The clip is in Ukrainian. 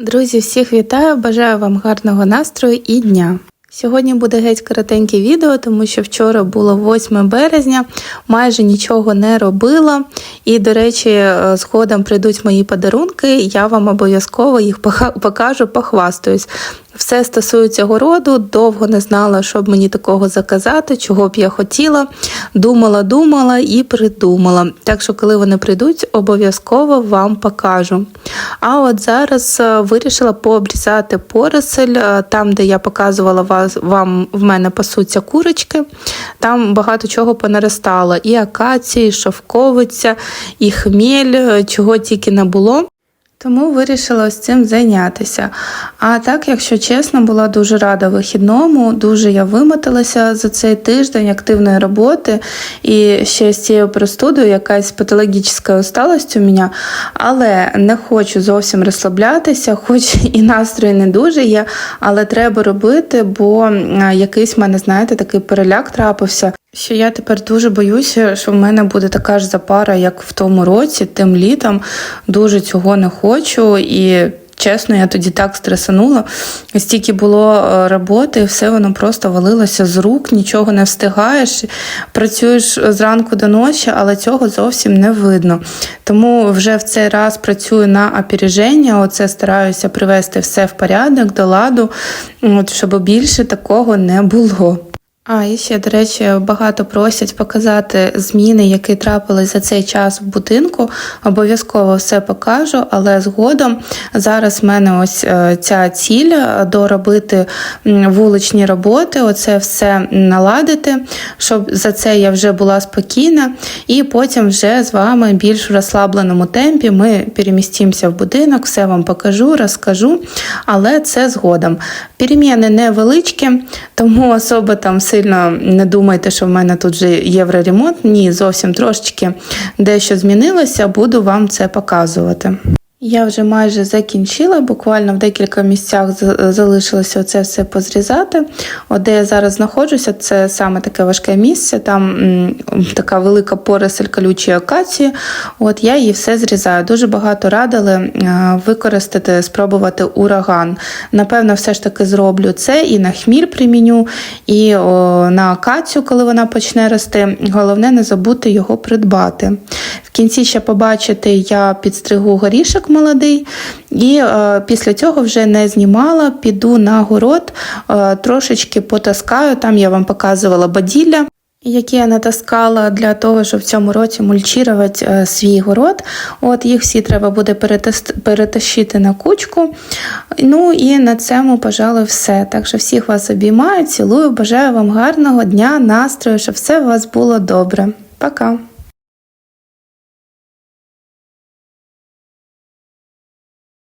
Друзі, всіх вітаю! Бажаю вам гарного настрою і дня. Сьогодні буде геть коротеньке відео, тому що вчора було 8 березня, майже нічого не робила. І, до речі, е, згодом прийдуть мої подарунки, я вам обов'язково їх покажу, похвастаюсь. Все стосується городу, довго не знала, що б мені такого заказати, чого б я хотіла. Думала, думала і придумала. Так що, коли вони прийдуть, обов'язково вам покажу. А от зараз е, вирішила пообрізати поросель, е, там, де я показувала вас, вам в мене пасуться курочки. Там багато чого понаростало: і акації, і шовковиця, і хмель, е, чого тільки не було. Тому вирішила ось цим зайнятися. А так, якщо чесно, була дуже рада вихідному, дуже я вимоталася за цей тиждень активної роботи і ще з цією простудою якась патологічна усталость у мене, але не хочу зовсім розслаблятися, хоч і настрій не дуже є, але треба робити, бо якийсь в мене, знаєте, такий переляк трапився. Що я тепер дуже боюся, що в мене буде така ж запара, як в тому році, тим літом. Дуже цього не хочу і. Чесно, я тоді так стресанула. Стільки було е, роботи, і все воно просто валилося з рук, нічого не встигаєш. Працюєш зранку до ночі, але цього зовсім не видно. Тому вже в цей раз працюю на опереження. Оце стараюся привести все в порядок, до ладу, от, щоб більше такого не було. А, і ще, до речі, багато просять показати зміни, які трапились за цей час в будинку. Обов'язково все покажу, але згодом зараз в мене ось е, ця ціль е, доробити вуличні роботи, оце все наладити, щоб за це я вже була спокійна. І потім вже з вами більш в розслабленому темпі ми перемістимося в будинок, все вам покажу, розкажу, але це згодом. Переміни невеличкі, тому особо там сильно не думайте, що в мене тут вже євроремонт. Ні, зовсім трошечки дещо змінилося, буду вам це показувати. Я вже майже закінчила, буквально в декілька місцях залишилося це все позрізати. От де я зараз знаходжуся, це саме таке важке місце. Там м, така велика поросель колючої акації. От я її все зрізаю. Дуже багато радили е, використати, спробувати ураган. Напевно, все ж таки зроблю це і на хміль приміню, і о, на акацію, коли вона почне рости. Головне не забути його придбати. В кінці ще побачите, я підстригу горішок молодий, і е, після цього вже не знімала, піду на город, е, трошечки потаскаю. Там я вам показувала баділля. Які я натаскала для того, щоб в цьому році мульчувати е, свій город. От їх всі треба буде перетащити на кучку. Ну і на цьому, пожалуй, все. Так що всіх вас обіймаю, цілую, бажаю вам гарного дня, настрою, щоб все у вас було добре. Пока!